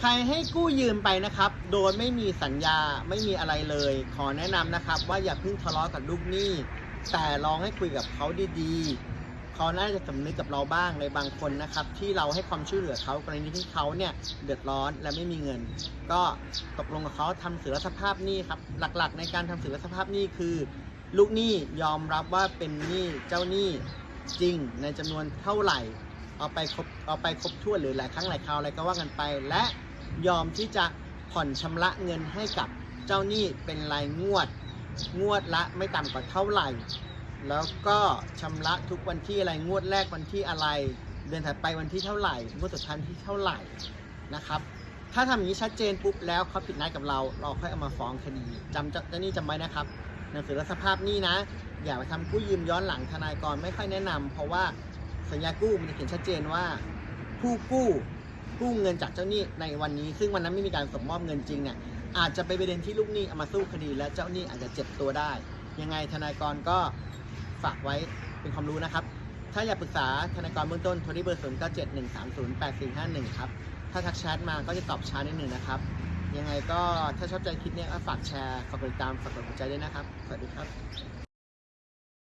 ใครให้กู้ยืมไปนะครับ โดยไม่มีสัญญาไม่มีอะไรเลย ขอแนะนำนะครับ ว่าอย่าเพิ่งทะเลาะกับลูกหนี้แต่ลองให้คุยกับเขาดีๆเขาน่าจะสำนึกกับเราบ้างในบางคนนะครับ ที่เราให้ความช่วยเหลือเขากรณีที่เขาเนี่ยเดือดร้อนและไม่มีเงิน ก็ตกลงกับเขาทำสือรัสภาพหนี้ครับหลักๆ ในการทำสือรัสภาพหนี้คือ ลูกหนี้ยอมรับว่าเป็นหนี้เจ้าหนี้จริงในจำนวนเท่าไหร่เอาไปครบเอาไปครบถ้วนหรือหลายครั้งหลายคราวอะไรก็ว่ากันไปและ ยอมที่จะผ่อนชำระเงินให้กับเจ้าหนี้เป็นรายงวด งวดละไม่ต่ำกว่าเท่าไหร่ แล้วก็ชำระทุกวันที่อะไรงวดแรกวันที่อะไร เดือนถัดไปวันที่เท่าไหร่ งวดสุดท้ายที่เท่าไหร่นะครับถ้าทำอย่างนี้ชัดเจนปุ๊บแล้วเขาผิดนัดกับเรา เราค่อยเอามาฟ้องคดีจำเจ้าหนี้จำไว้นะครับหนังสือรับสภาพหนี้นะ อย่าไปทำกู้ยืมย้อนหลังทนายกรไม่ค่อยแนะนำเพราะว่าสัญญากู้มันจะเขียนชัดเจนว่า ผู้กู้ กู้เงินจากเจ้าหนี้ในวันนี้ ซึ่งวันนั้นไม่มีการส่งมอบเงินจริงเนี่ยอาจจะไปประเด็นที่ลูกหนี้เอามาสู้คดีและเจ้าหนี้อาจจะเจ็บตัวได้ ยังไงทนายกรก็ฝากไว้เป็นความรู้นะครับ ถ้าอยากปรึกษาทนายกรเบื้องต้นโทรที่เบอร์0 9 7 1 3 0 8 4 5 1ครับ ถ้าทักแชทมาก็จะตอบช้านิดหนึ่งนะครับ ยังไงก็ถ้าชอบใจคลิปเนี้ยก็ฝากแชร์ฝากกดติดตามฝากกดหัวใจด้วยนะครับ สวัสดีครับ